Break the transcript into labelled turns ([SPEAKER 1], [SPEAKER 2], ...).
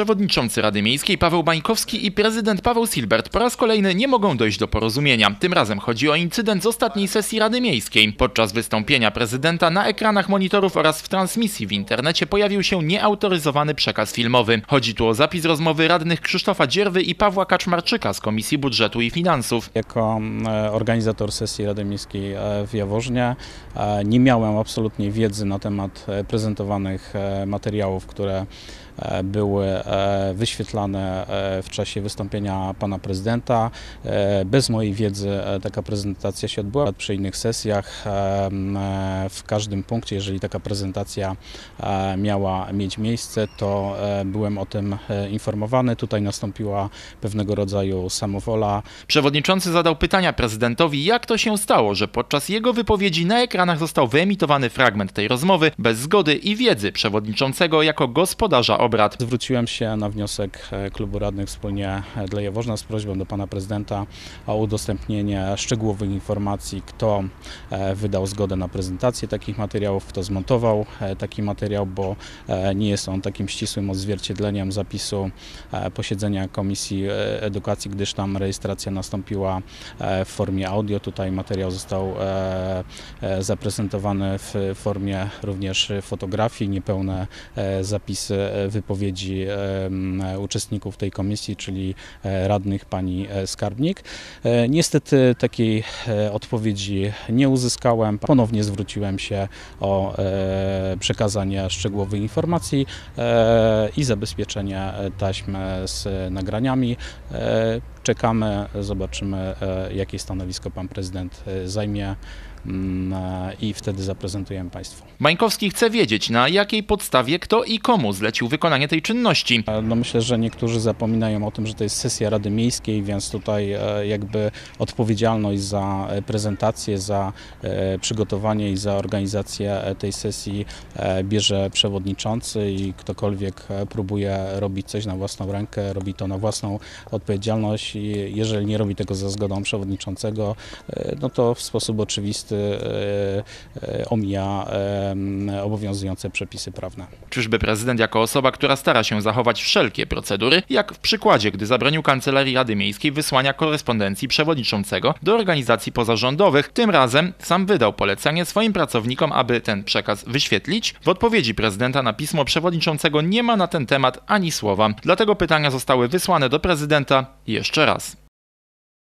[SPEAKER 1] przewodniczący Rady Miejskiej Paweł Bańkowski i prezydent Paweł Silbert po raz kolejny nie mogą dojść do porozumienia. Tym razem chodzi o incydent z ostatniej sesji Rady Miejskiej. Podczas wystąpienia prezydenta na ekranach monitorów oraz w transmisji w internecie pojawił się nieautoryzowany przekaz filmowy. Chodzi tu o zapis rozmowy radnych Krzysztofa Dzierwy i Pawła Kaczmarczyka z Komisji Budżetu i Finansów.
[SPEAKER 2] Jako e, organizator sesji Rady Miejskiej e, w Jaworznie e, nie miałem absolutnie wiedzy na temat prezentowanych materiałów, które były wyświetlane e, w czasie wystąpienia pana prezydenta. E, Bez mojej wiedzy e, taka prezentacja się odbyła przy innych sesjach. e, e, W każdym punkcie, jeżeli taka prezentacja e, miała mieć miejsce, to e, byłem o tym e, informowany. Tutaj nastąpiła pewnego rodzaju samowola.
[SPEAKER 1] Przewodniczący zadał pytania prezydentowi, jak to się stało, że podczas jego wypowiedzi na ekranach został wyemitowany fragment tej rozmowy bez zgody i wiedzy przewodniczącego jako gospodarza obrad.
[SPEAKER 2] Zwróciłem się na wniosek e, klubu radnych wspólnie e, dla Jaworzna z prośbą do pana prezydenta o udostępnienie szczegółowych informacji, kto e, wydał zgodę na prezentację takich materiałów, kto zmontował taki materiał, bo nie jest on takim ścisłym odzwierciedleniem zapisu posiedzenia Komisji Edukacji, gdyż tam rejestracja nastąpiła w formie audio. Tutaj materiał został zaprezentowany w formie również fotografii, niepełne zapisy wypowiedzi uczestników tej komisji, czyli e, radnych pani e, skarbnik. E, Niestety takiej odpowiedzi nie uzyskałem. Ponownie zwróciłem się o przekazanie szczegółowych informacji i zabezpieczenie taśm z nagraniami. Czekamy, zobaczymy, jakie stanowisko pan prezydent zajmie i wtedy zaprezentujemy państwu.
[SPEAKER 1] Bańkowski chce wiedzieć, na jakiej podstawie kto i komu zlecił wykonanie tej czynności.
[SPEAKER 2] No myślę, że niektórzy zapominają o tym, że to jest sesja Rady Miejskiej, więc tutaj e, jakby odpowiedzialność za e, prezentację, za e, przygotowanie i za organizację tej sesji bierze przewodniczący i ktokolwiek próbuje robić coś na własną rękę, robi to na własną odpowiedzialność i jeżeli nie robi tego za zgodą przewodniczącego, no to w sposób oczywisty e, e, omija e, obowiązujące przepisy prawne.
[SPEAKER 1] Czyżby prezydent jako osoba, która stara się zachować wszelkie procedury, jak w przykładzie, gdy zabronił Kancelarii Rady Miejskiej wysłania korespondencji przewodniczącego do organizacji pozarządowych, tym razem sam wydał polecenie swoim pracownikom, aby ten przekaz wyświetlić. W odpowiedzi prezydenta na pismo przewodniczącego nie ma na ten temat ani słowa. Dlatego pytania zostały wysłane do prezydenta jeszcze raz.